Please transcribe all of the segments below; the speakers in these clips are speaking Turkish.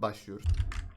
başlıyoruz.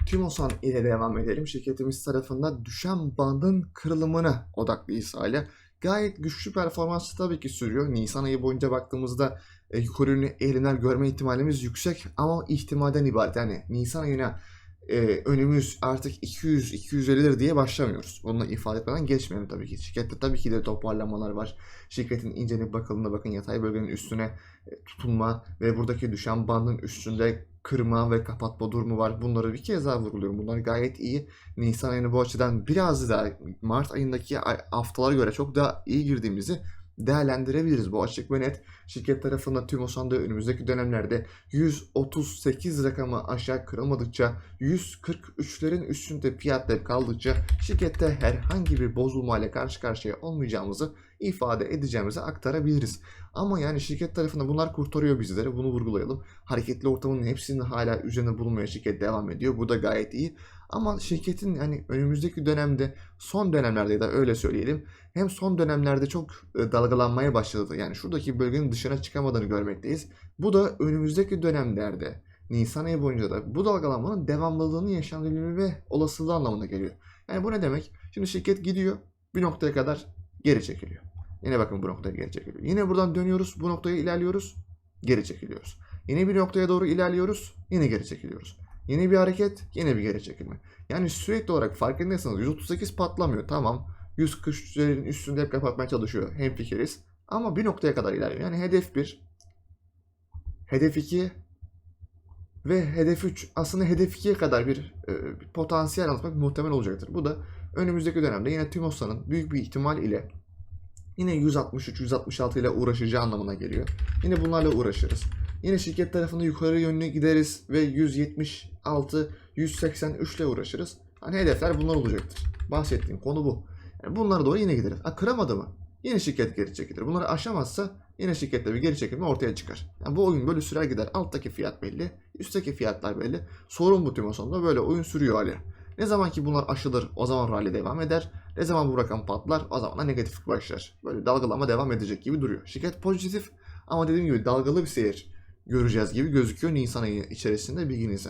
Timosan ile devam edelim. Şirketimiz tarafından düşen bandın kırılımına odaklıyız hala. Gayet güçlü performansı tabii ki sürüyor. Nisan ayı boyunca baktığımızda e, yukarı yönlü eğilimler görme ihtimalimiz yüksek ama ihtimalden ibaret. Yani Nisan ayına e, önümüz artık 200-250'dir diye başlamıyoruz. Bunu ifade etmeden geçmeyelim tabii ki. Şirkette tabii ki de toparlamalar var. Şirketin incelenip bakıldığında bakın yatay bölgenin üstüne e, tutunma ve buradaki düşen bandın üstünde kırma ve kapatma durumu var. Bunları bir kez daha vurguluyorum. Bunlar gayet iyi. Nisan ayını bu açıdan biraz daha Mart ayındaki ay- haftalara göre çok daha iyi girdiğimizi değerlendirebiliriz. Bu açık ve net. Şirket tarafından TÜMOSAN'da önümüzdeki dönemlerde 138 rakamı aşağı kırılmadıkça 143'lerin üstünde fiyatlar kaldıkça şirkette herhangi bir bozulma ile karşı karşıya olmayacağımızı ifade edeceğimizi aktarabiliriz. Ama yani şirket tarafında bunlar kurtarıyor bizleri. Bunu vurgulayalım. Hareketli ortamın hepsinin hala üzerine bulunmaya şirket devam ediyor. Bu da gayet iyi. Ama şirketin hani önümüzdeki dönemde son dönemlerde ya da öyle söyleyelim hem son dönemlerde çok e, dalgalanmaya başladı. Yani şuradaki bölgenin dışına çıkamadığını görmekteyiz. Bu da önümüzdeki dönemlerde Nisan ayı boyunca da bu dalgalanmanın devamlılığını yaşanabilme olasılığı anlamına geliyor. Yani bu ne demek? Şimdi şirket gidiyor bir noktaya kadar geri çekiliyor. Yine bakın bu noktaya geri çekiliyor. Yine buradan dönüyoruz bu noktaya ilerliyoruz geri çekiliyoruz. Yine bir noktaya doğru ilerliyoruz yine geri çekiliyoruz. Yeni bir hareket yine bir geri çekilme. Yani sürekli olarak farkındaysanız 138 patlamıyor tamam. 143'lerin üstünde hep kapatmaya çalışıyor. Hemfikiriz. Ama bir noktaya kadar ilerliyor. Yani hedef 1, hedef 2 ve hedef 3 aslında hedef 2'ye kadar bir, e, bir potansiyel anlatmak muhtemel olacaktır. Bu da önümüzdeki dönemde yine Timosa'nın büyük bir ihtimal ile yine 163-166 ile uğraşacağı anlamına geliyor. Yine bunlarla uğraşırız. Yine şirket tarafında yukarı yönlü gideriz ve 176, 183 ile uğraşırız. Hani hedefler bunlar olacaktır. Bahsettiğim konu bu. Yani bunlara doğru yine gideriz. Ha, kıramadı mı? Yine şirket geri çekilir. Bunları aşamazsa yine şirkette bir geri çekilme ortaya çıkar. Yani bu oyun böyle sürer gider. Alttaki fiyat belli, üstteki fiyatlar belli. Sorun bu Timosan'da böyle oyun sürüyor hala. Ne zaman ki bunlar aşılır o zaman rally devam eder. Ne zaman bu rakam patlar o zaman da negatif başlar. Böyle dalgalama devam edecek gibi duruyor. Şirket pozitif ama dediğim gibi dalgalı bir seyir göreceğiz gibi gözüküyor Nisan ayı içerisinde bilginize.